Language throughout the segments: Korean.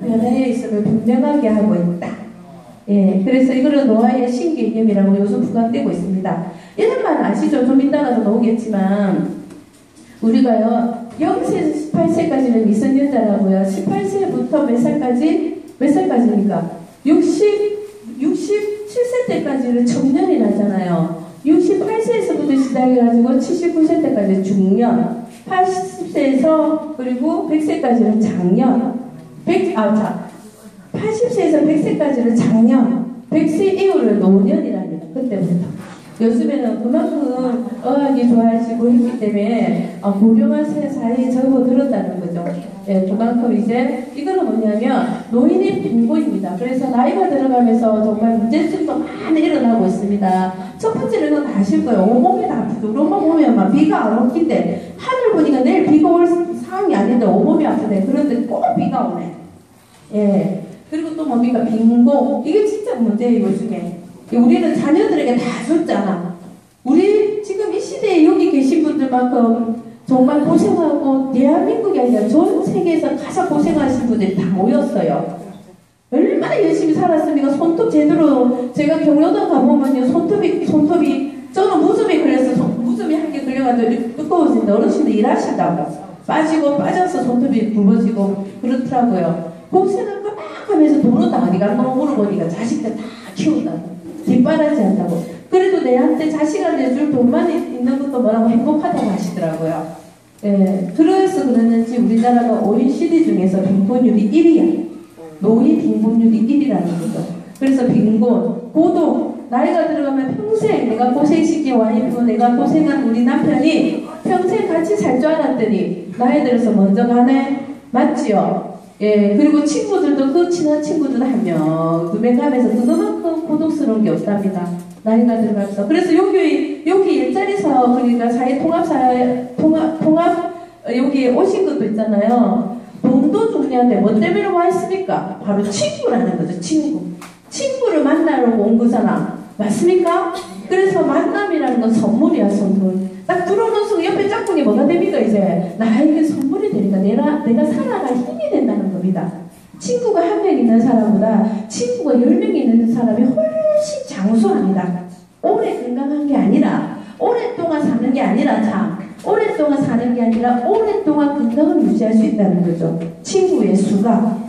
변화에 있음을 분명하게 하고 있다. 예, 그래서 이거를 노아의 신개념이라고 요즘 부각되고 있습니다. 이런 말 아시죠? 좀 이따가도 나오겠지만 우리가요 0세에서 18세까지는 미성년자라고요. 18세부터 몇 살까지 몇 살까지입니까? 60 67세 때까지는 청년이라잖아요. 68세에서부터 시작해가지고 79세 때까지 중년, 80세에서 그리고 100세까지는 장년, 100, 아, 자, 80세에서 100세까지는 장년, 100세 이후를 노년이랍니다. 그때부터. 요즘에는 그만큼 어학이 좋아지고 했기 때문에 어, 고령화 사이에 접어들었다는 거죠. 예, 그만큼 이제 이거는 뭐냐면 노인의 빈곤입니다. 그래서 나이가 들어가면서 정말 문제점도 많이 일어나고 있습니다. 첫 번째는 이건 다 아실 거예요. 온몸이 다 보면 막 비가 안 오긴데 하늘 보니까 내일 비가 올 상황이 아닌데 온몸이 아프네. 그런데 꼭 비가 오네. 예. 그리고 또 뭡니까? 빈곤. 이게 진짜 문제예요, 요즘에. 우리는 자녀들에게 다 줬잖아. 우리 지금 이 시대에 여기 계신 분들만큼 정말 고생하고 대한민국이 아니라 전 세계에서 가장 고생하신 분들이 다 모였어요. 얼마나 열심히 살았습니까? 손톱 제대로 제가 경로당 가보면요 손톱이 손톱이 저는 무좀이 손, 무좀이 한 개 걸려가지고 이렇게 두꺼워진다 어르신들 일하신다고 빠지고 빠져서 손톱이 굵어지고 그렇더라고요. 고생을 막 하면서 돈은 다 어디 갔노 물어보니까 자식들 다 키운다고. 뒷바라지 한다고. 그래도 내한테 자식한테 줄 돈만 있는 것도 뭐라고 행복하다고 하시더라고요. 예, 그래서 그러는지 우리나라가 OECD 중에서 빈곤율이 1위야. 노인 빈곤율이 1위라는 거죠. 그래서 빈곤, 고독, 나이가 들어가면 평생 내가 고생시킨 와이프, 내가 고생한 우리 남편이 평생 같이 살 줄 알았더니 나이 들어서 먼저 가네? 맞지요? 예, 그리고 친구들도 그 친한 친구들 한 명, 누명감에서 그만큼 고독스러운 게 없답니다. 나이가 들어가면서. 그래서 여기, 여기 일자리 사업, 그러니까 사회 통합 사회, 통합, 통합, 여기 오신 것도 있잖아요. 돈도 중요한데 뭐 때문에 와 있습니까? 바로 친구라는 거죠, 친구. 친구를 만나러 온 거잖아. 맞습니까? 그래서 만남이라는 건 선물이야, 선물. 딱 들어오는 순간 옆에 짝꿍이 뭐가 됩니까, 이제? 나에게 선물이 되니까 내가, 내가 살아갈 힘이 된다는 겁니다. 친구가 한 명 있는 사람보다 친구가 열 명 있는 사람이 훨씬 장수합니다. 오래 건강한 게 아니라, 오랫동안 사는 게 아니라, 참. 오랫동안 사는 게 아니라, 오랫동안 건강을 유지할 수 있다는 거죠. 친구의 수가.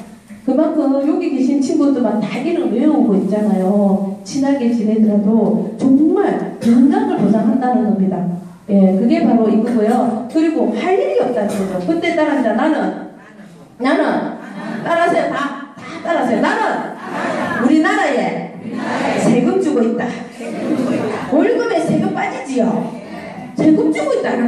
그만큼 여기 계신 친구들만 다 이름 외우고 있잖아요. 친하게 지내더라도 정말 건강을 보장한다는 겁니다. 예, 그게 바로 이거고요. 그리고 할 일이 없다는 거죠. 그때 따라한다. 나는, 나는, 따라하세요. 다, 다 따라하세요. 나는 우리나라에 세금 주고 있다. 월급에 세금 빠지지요. 세금 주고 있다는